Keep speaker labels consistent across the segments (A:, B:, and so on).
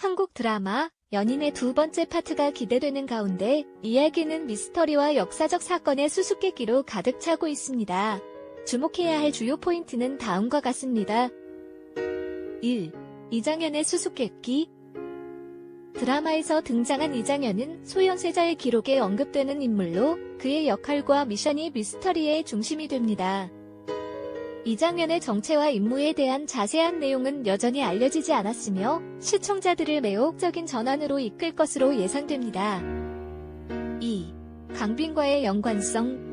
A: 한국 드라마 연인의 두 번째 파트가 기대되는 가운데 이야기는 미스터리와 역사적 사건의 수수께끼로 가득 차고 있습니다. 주목해야 할 주요 포인트는 다음과 같습니다. 1. 이장현의 수수께끼 드라마에서 등장한 이장현은 소현세자의 기록에 언급되는 인물로 그의 역할과 미션이 미스터리의 중심이 됩니다. 이장현의 정체와 임무에 대한 자세한 내용은 여전히 알려지지 않았으며 시청자들을 매혹적인 전환으로 이끌 것으로 예상됩니다. 2. 강빈과의 연관성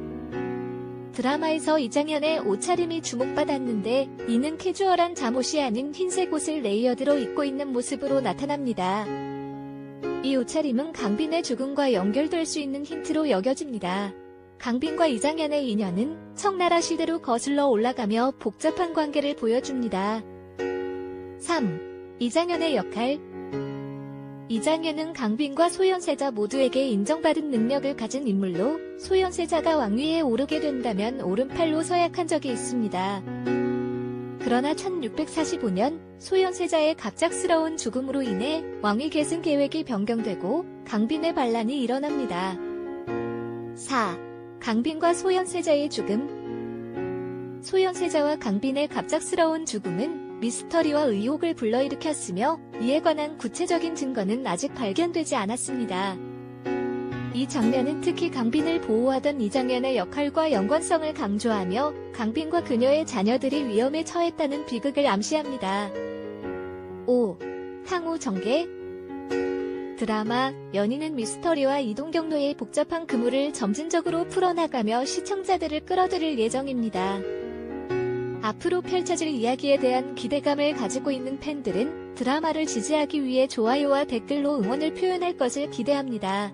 A: 드라마에서 이장현의 옷차림이 주목받았는데 이는 캐주얼한 잠옷이 아닌 흰색 옷을 레이어드로 입고 있는 모습으로 나타납니다. 이 옷차림은 강빈의 죽음과 연결될 수 있는 힌트로 여겨집니다. 강빈과 이장현의 인연은 청나라 시대로 거슬러 올라가며 복잡한 관계를 보여줍니다. 3. 이장현의 역할 이장현은 강빈과 소현세자 모두에게 인정받은 능력을 가진 인물로 소현세자가 왕위에 오르게 된다면 오른팔로 서약한 적이 있습니다. 그러나 1645년 소현세자의 갑작스러운 죽음으로 인해 왕위 계승 계획이 변경되고 강빈의 반란이 일어납니다. 4. 강빈과 소현세자의 죽음 소현세자와 강빈의 갑작스러운 죽음은 미스터리와 의혹을 불러일으켰으며 이에 관한 구체적인 증거는 아직 발견되지 않았습니다. 이 장면은 특히 강빈을 보호하던 이장현의 역할과 연관성을 강조하며 강빈과 그녀의 자녀들이 위험에 처했다는 비극을 암시합니다. 5. 향후 전개 드라마 연인은 미스터리와 이동 경로의 복잡한 그물을 점진적으로 풀어나가며 시청자들을 끌어들일 예정입니다. 앞으로 펼쳐질 이야기에 대한 기대감을 가지고 있는 팬들은 드라마를 지지하기 위해 좋아요와 댓글로 응원을 표현할 것을 기대합니다.